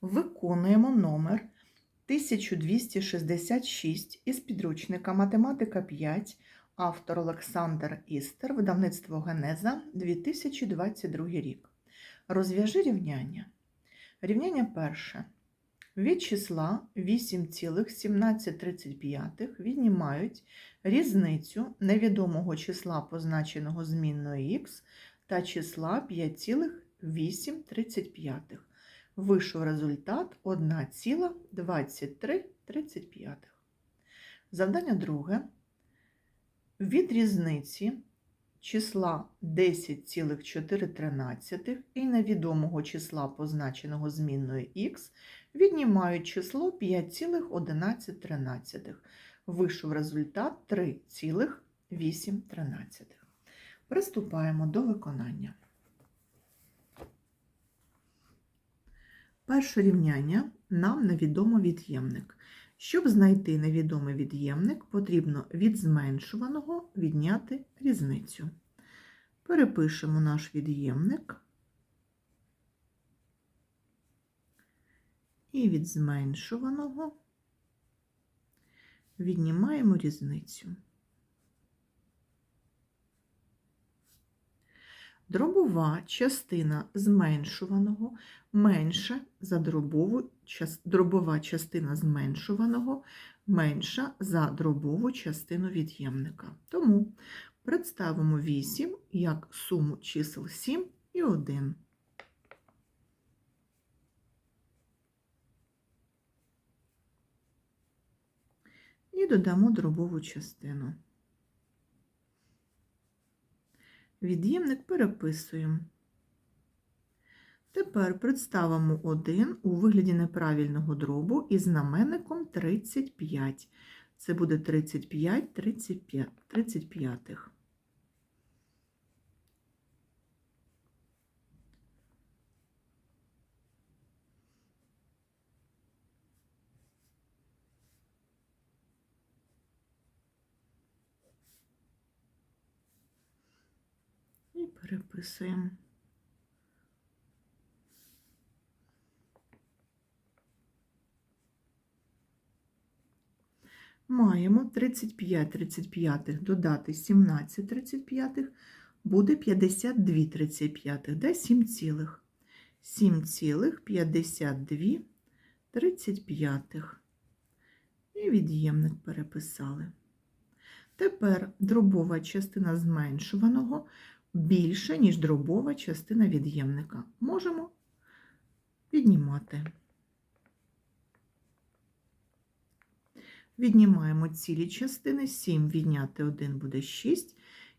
Виконуємо номер 1266 із підручника Математика 5, автор Олександр Істер, видавництво Генеза 2022 рік. Розв'яжи рівняння. Рівняння перше. Від числа 8,1735 віднімають різницю невідомого числа, позначеного змінною х, та числа 5,835. Вийшов результат 1,2335. Завдання друге. Від різниці числа 10,413 і невідомого числа, позначеного змінною х, віднімають число 5,1113. Вийшов результат 3,813. Приступаємо до виконання. Перше рівняння нам невідомо від'ємник. Щоб знайти невідомий від'ємник, потрібно від зменшуваного відняти різницю. Перепишемо наш від'ємник і від зменшуваного віднімаємо різницю. Дробова частина зменшуваного менша за дробову, дробова частина зменшуваного менша за дробову частину від'ємника. Тому представимо 8 як суму чисел 7 і 1. І додамо дробову частину. Від'ємник переписуємо. Тепер представимо 1 у вигляді неправильного дробу із знаменником 35. Це буде 35 35, 35. І переписуємо. Маємо 35 35 додати 17 35 буде 52 35, де 7 цілих. 7 цілих 52 35. І від'ємник переписали. Тепер дробова частина зменшуваного більше, ніж дробова частина від'ємника. Можемо віднімати. Віднімаємо цілі частини, 7 відняти 1 буде 6,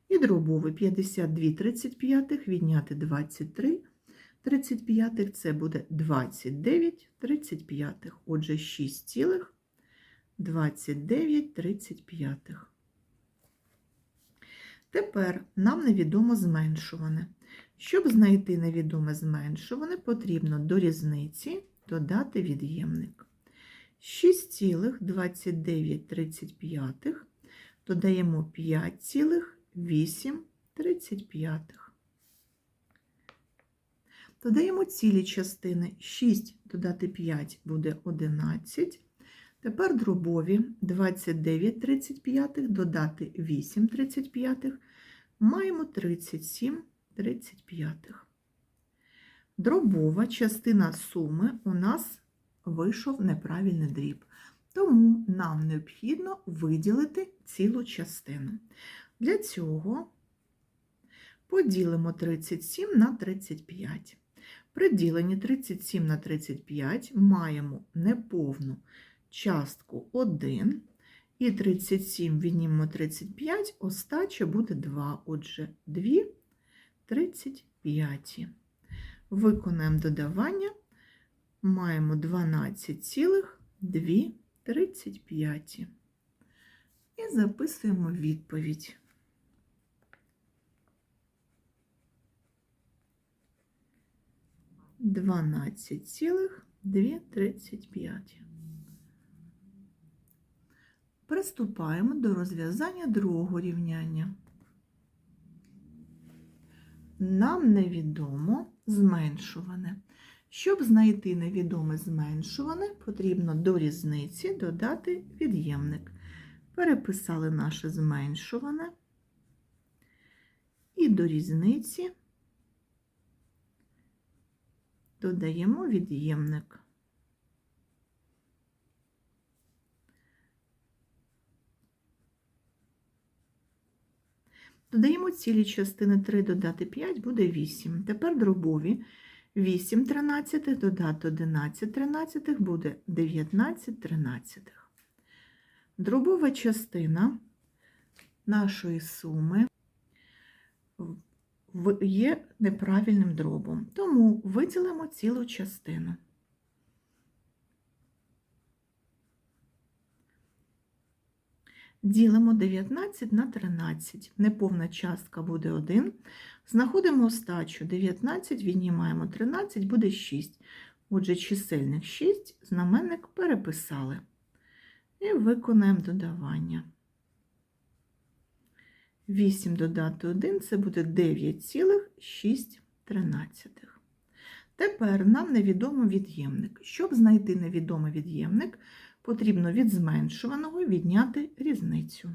і дробовий 52 35 відняти 23 35 це буде 29 35. Отже, 6 цілих 29 35. Тепер нам невідомо зменшуване. Щоб знайти невідоме зменшуване, потрібно до різниці додати від'ємник. 6,2935 додаємо 5,835. Додаємо цілі частини. 6 додати 5 буде 11. Тепер дробові 29 35 додати 8 35, маємо 37 35. Дробова частина суми у нас вийшов неправильний дріб. Тому нам необхідно виділити цілу частину. Для цього поділимо 37 на 35. При діленні 37 на 35 маємо неповну частку 1, і 37 віднімемо 35, остача буде 2, отже, 2 35. Виконаємо додавання, маємо 12,235. І записуємо відповідь. Дванадцять цілих дві тридцять п'ять. Приступаємо до розв'язання другого рівняння. Нам невідомо зменшуване. Щоб знайти невідоме зменшуване, потрібно до різниці додати від'ємник. Переписали наше зменшуване і до різниці додаємо від'ємник. Додаємо цілі частини 3 додати 5 буде 8. Тепер дробові 8 тринадцятих додати 11 тринадцятих буде 19 тринадцятих. Дробова частина нашої суми є неправильним дробом, тому виділимо цілу частину. Ділимо 19 на 13. Неповна частка буде 1. Знаходимо остачу 19, віднімаємо 13, буде 6. Отже, чисельник 6, знаменник переписали. І виконаємо додавання. 8 додати 1 це буде 9,6. Тепер нам невідомо від'ємник. Щоб знайти невідомий від'ємник, потрібно від зменшуваного відняти різницю.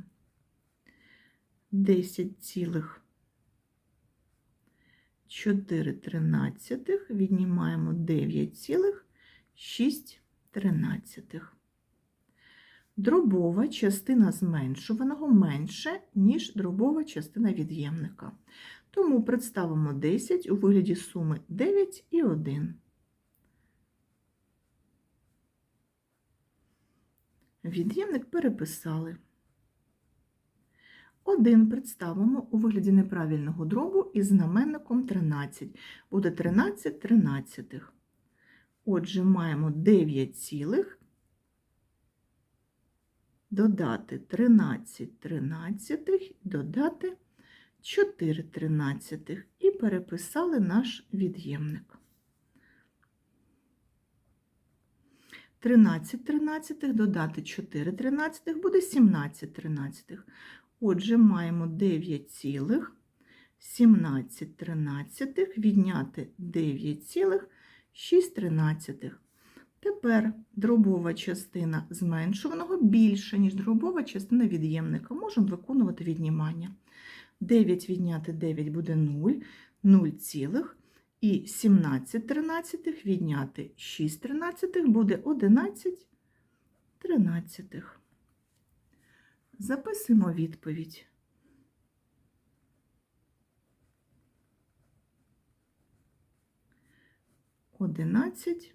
10,4 віднімаємо 9,6. Дробова частина зменшуваного менше, ніж дробова частина від'ємника. Тому представимо 10 у вигляді суми 9 і 1. Від'ємник переписали. 1 представимо у вигляді неправильного дробу із знаменником 13. Буде 13 тринадцятих. Отже, маємо 9 цілих додати 13 тринадцятих, додати 4 тринадцятих і переписали наш від'ємник. 13 тринадцятих додати 4 тринадцятих буде 17 тринадцятих. Отже, маємо 9 цілих 17 тринадцятих відняти 9 цілих 6 тринадцятих. Тепер дробова частина зменшуваного більша, ніж дробова частина від'ємника. Можемо виконувати віднімання. 9 відняти 9 буде 0, 0 цілих. І 17 тринадцятих відняти 6 тринадцятих буде 11 тринадцятих. Записуємо відповідь. Одинадцять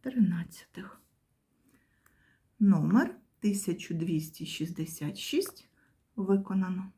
тринадцятих. Номер 1266 виконано.